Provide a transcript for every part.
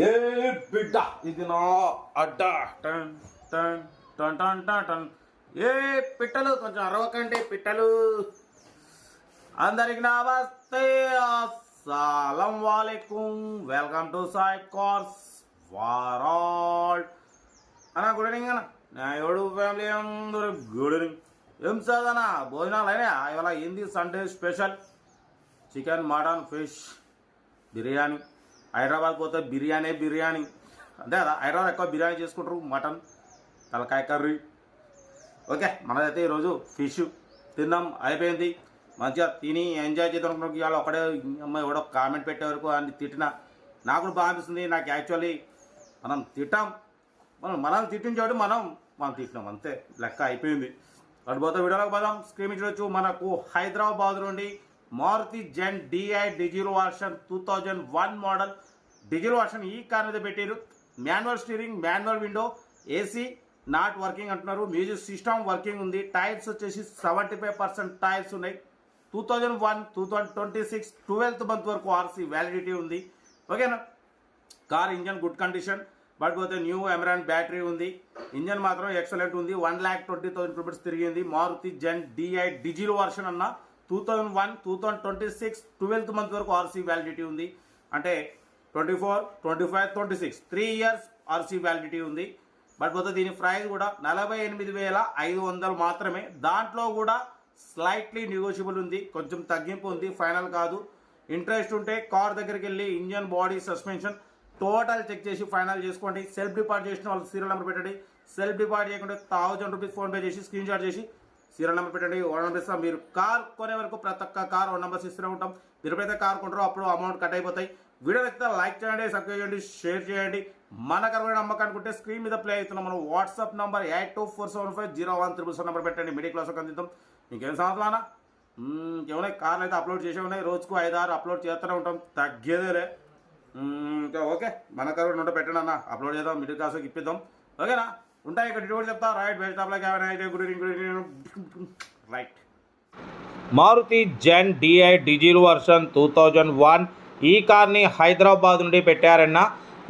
ఏ బిడ్డ ఇది నా అడ్డ. టన్ టన్ టన్ టన్ టన్ టన్. ఏ పిట్టలు కొంచెం అరవకండి పిట్టలు. అందరికి నమస్తే. అస్సలం వాలేకుం. Welcome to Sai for all. అన్న గుడ్ ఈవినింగ్ అన్న. నా ఎవడు ఫ్యామిలీ అందరూ గుడ్ ఈవినింగ్. ఏం అన్న భోజనాలు అయినా ఇవాళ ఏంది Sunday special? Chicken mutton fish biryani. Hyderabad పోతే బిర్యానీ బిర్యానీ. అంతే కదా? హైదరాబాద్ ఎక్కువ బిర్యానీ చేసుకుంటారు. మటన్ తలకాయ కర్రీ. ఓకే మనదైతే ఈరోజు ఫిష్ తిన్నాం. అయిపోయింది. మంచిగా తిని ఎంజాయ్ చేద్దాం అనుకున్నాం. ఇవాళ ఒకడే అమ్మాయి ఎవడో కామెంట్ పెట్టే వరకు అని తిట్టిన నాకు కూడా బాగా అనిపిస్తుంది. నాకు యాక్చువల్లీ మనం తిట్టాం. మనం మనం తిట్టించాడు మనం మనం తిట్టినాం. అంతే. లెక్క అయిపోయింది. అటు పోతే వీడియోలోకి పోదాం. స్క్రీన్ చూడొచ్చు. మనకు హైదరాబాద్ నుండి Maruti Zen DI diesel version two thousand one model diesel version ఈ కార్ మీద పెట్టారు. Manual steering manual window AC not working అంటున్నారు. మ్యూజిక్ సిస్టమ్ వర్కింగ్ ఉంది. టైర్స్ వచ్చేసి సెవెంటీ ఫైవ్ పర్సెంట్ టైర్స్ ఉన్నాయి. Two thousand one two thousand twenty six twelfth month వరకు RC validity ఉంది. ఓకేనా? Car engine good condition but పోతే new Amaron battery ఉంది. Engine మాత్రం ఎక్సలెంట్ ఉంది. One lakh twenty thousand rupees తిరిగింది. Maruti Zen DI diesel version అన్న two thousand one two thousand twenty six twelfth month వరకు RC validity ఉంది. అంటే twenty four twenty five twenty six. Three years RC validity ఉంది. But పోతే దీని price కూడా నలభై ఎనిమిది వేల ఐదు వందలు మాత్రమే. దాంట్లో కూడా స్లైట్లీ నెగోషియబుల్ ఉంది. కొంచెం తగ్గింపు ఉంది. ఫైనల్ కాదు. ఇంట్రెస్ట్ ఉంటే కార్ దగ్గరికి వెళ్ళి engine body suspension total check చేసి ఫైనల్ చేసుకోండి. సెల్ఫ్ డిపార్ట్ చేసిన వాళ్ళు సీరియల్ నెంబర్ పెట్టండి. సెల్ఫ్ డిపార్ట్ చేయకుండా థౌజండ్ రూపీస్ ఫోన్పే చేసి స్క్రీన్ షాట్ చేసి సీరియల్ నెంబర్ పెట్టండి. వన్ నెంబర్ ఇస్తాం. మీరు కార్ కొనే వరకు ప్రతి ఒక్క కార్ వన్ నెంబర్స్ ఇస్తూనే ఉంటాం. మీరు ఎప్పుడైతే కార్ కొంటారో అప్పుడు అమౌంట్ కట్ అయిపోతాయి. వీడియో నచ్చితే లైక్ చేయండి సబ్స్క్రైబ్ చేయండి షేర్ చేయండి. మన కరమైన నమ్మకం అనుకుంటే స్క్రీన్ మీద ప్లే అవుతున్న మనం WhatsApp number eight two four seven five zero one triple seven number పెట్టండి. మిడిల్ క్లాస్కి అందిద్దాం ఇంకేం సమస్యలానా ఇంకేమైనా కార్లు అయితే అప్లోడ్ చేసే ఉన్నాయి. రోజుకు ఐదు ఆరు అప్లోడ్ చేస్తూనే ఉంటాం. తగ్గేదేలే. ఇంకా ఓకే. మన కరువు ఉంటే పెట్టండి అన్న. అప్లోడ్ చేద్దాం. మిడిల్ క్లాస్కి ఇప్పిద్దాం. ఓకేనా? ఉంటాయి ఇక్కడ డిటోల్ చెప్తా. Right best good evening good evening. Right. Maruti Zen DI diesel version two thousand one ఈ కార్ని హైదరాబాద్ నుండి పెట్టారన్న.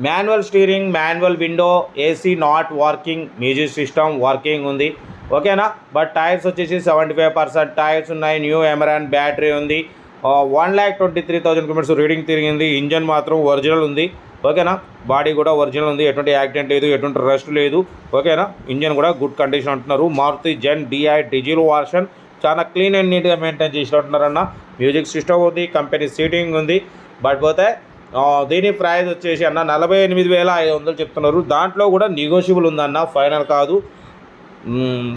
Manual steering manual window AC not working music system working ఉంది. ఓకేనా? బట్ టైర్స్ వచ్చేసి సెవెంటీ ఫైవ్ పర్సెంట్ టైర్స్ ఉన్నాయి. New Amaron battery ఉంది. One lakh twenty three thousand kilometres reading తిరిగింది. Engine మాత్రం ఒరిజినల్ ఉంది. ఓకేనా? బాడీ కూడా ఒరిజినల్ ఉంది. ఎటువంటి యాక్సిడెంట్ లేదు ఎటువంటి రెస్ట్ లేదు. ఓకేనా? ఇంజన్ కూడా గుడ్ కండిషన్ అంటున్నారు. Maruti Zen DI diesel version. చాలా క్లీన్ అండ్ నీట్గా మెయింటైన్ చేసినట్టున్నారన్న. మ్యూజిక్ సిస్టమ్ ఉంది. కంపెనీ సీటింగ్ ఉంది. బట్ పోతే దీని ప్రైస్ వచ్చేసి అన్న నలభై ఎనిమిది వేల ఐదు వందలు చెప్తున్నారు. దాంట్లో కూడా నెగోషియబుల్ ఉందన్న ఫైనల్ కాదు.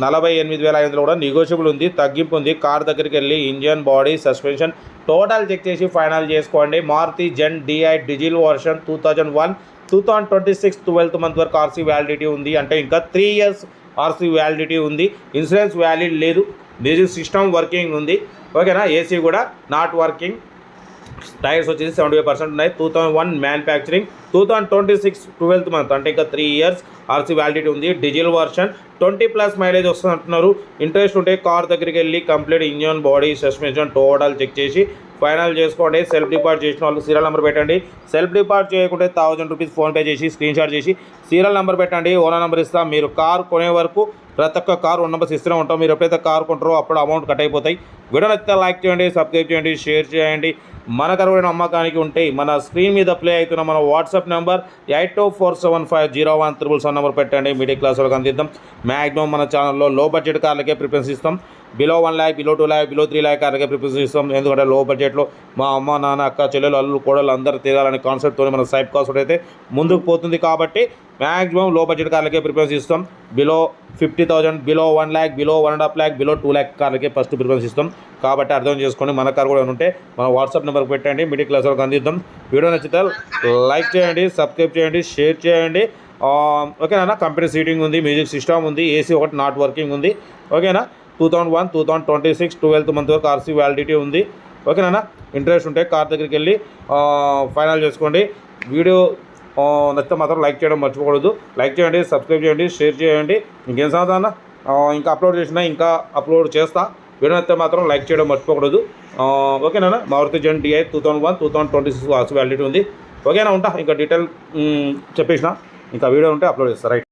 నలభై ఎనిమిది వేల ఐదు వందలు కూడా నెగోషియబుల్ ఉంది తగ్గింపు ఉంది. కార్ దగ్గరికి వెళ్ళి engine body suspension total check చేసి ఫైనల్ చేసుకోండి. Maruti Zen DI diesel version two thousand one two thousand twenty six twelfth month వరకు ఆర్సీ వ్యాలిడిటీ ఉంది. అంటే ఇంకా త్రీ ఇయర్స్ ఆర్సీ వ్యాలిడిటీ ఉంది. ఇన్సూరెన్స్ వ్యాలిడ్ లేదు. మ్యూజిక్ సిస్టమ్ వర్కింగ్ ఉంది. ఓకేనా ఏసీ కూడా నాట్ వర్కింగ్ టైర్స్ వచ్చేసి సెవెంటీ ఫైవ్ పర్సెంట్ ఉన్నాయి. Two thousand one manufacturing two thousand twenty six twelfth month అంటే ఇంకా త్రీ ఇయర్స్ ఆర్సీ వ్యాలిడిటీ ఉంది. Diesel version twenty plus mileage వస్తుంది అంటున్నారు ఇంట్రెస్ట్ ఉంటే కార్ దగ్గరికి వెళ్ళి complete engine body suspension total check చేసి ఫైనల్ చేసుకోండి. సెల్ఫ్ డిపాజిట్ చేసిన వాళ్ళు సీరియల్ నెంబర్ పెట్టండి. సెల్ఫ్ డిపాజిట్ చేయకుంటే థౌజండ్ రూపీస్ ఫోన్పే చేసి స్క్రీన్ షాట్ చేసి సీరియల్ నెంబర్ పెట్టండి. ఓనర్ నెంబర్ ఇస్తాం. మీరు కార్ కొనే వరకు ప్రతి ఒక్క కార్ వన్ నెంబర్స్ ఇస్తూనే ఉంటాం. మీరు ఎప్పుడైతే కార్ కొంటారో అప్పుడు అమౌంట్ కట్ అయిపోతాయి. వీడియో నచ్చితే లైక్ చేయండి సబ్స్క్రైబ్ చేయండి షేర్ చేయండి. మన కరువైన అమ్మకానికి ఉంటే మన స్క్రీన్ మీద ప్లే అవుతున్న మన WhatsApp number eight two four seven five zero one triple seven number పెట్టండి మిడిల్ క్లాస్ వాళ్ళకి అందిద్దాం మ్యాక్సిమం మన ఛానల్లో లో బడ్జెట్ కార్లకే ప్రిఫరెన్స్ ఇస్తాం below one lakh below two lakh below three lakh అలాగే ప్రిపరేషన్ ఇస్తాం ఎందుకంటే లో బడ్జెట్లో మా అమ్మ నాన్న అక్క చెల్లెలు అల్లు కోడలు అందరూ తీరాలనే కాన్సెప్ట్తో మన సైప్ కాస్ట్ అయితే ముందుకు పోతుంది కాబట్టి మ్యాక్సిమం లో బడ్జెట్ కార్లకే ప్రిఫరెన్స్ ఇస్తాం below fifty thousand below one lakh below one and half lakh below two lakh కార్లకే first preference ఇస్తాం కాబట్టి అర్థం చేసుకోండి మన కార్ కూడా ఉంటే మన వాట్సాప్ నెంబర్కి పెట్టండి మిడిల్ క్లాస్ వాళ్ళకి అందిద్దాం. వీడియో నచ్చితే లైక్ చేయండి సబ్స్క్రైబ్ చేయండి షేర్ చేయండి. ఓకేనా కంపెనీ సీటింగ్ ఉంది మ్యూజిక్ సిస్టమ్ ఉంది ఏసీ ఒకటి నాట్ వర్కింగ్ ఉంది. ఓకేనా two thousand one two thousand twenty six twelfth month వరకు ఆర్సీ వ్యాలిడిటీ ఉంది. ఓకేనా ఇంట్రెస్ట్ ఉంటే కార్ దగ్గరికి వెళ్ళి ఫైనల్ చేసుకోండి. వీడియో నచ్చితే మాత్రం లైక్ చేయడం మర్చిపోకూడదు. లైక్ చేయండి సబ్స్క్రైబ్ చేయండి షేర్ చేయండి. ఇంకేం సాధారణ ఇంకా అప్లోడ్ చేసినా ఇంకా అప్లోడ్ చేస్తా. వీడియో నచ్చితే మాత్రం లైక్ చేయడం మర్చిపోకూడదు. ఓకేనా Maruti Zen DI two thousand one two thousand twenty six RC validity ఉంది. ఓకేనా ఉంటా. ఇంకా డీటెయిల్ చెప్పేసిన. ఇంకా వీడియో ఉంటే అప్లోడ్ చేస్తా. రైట్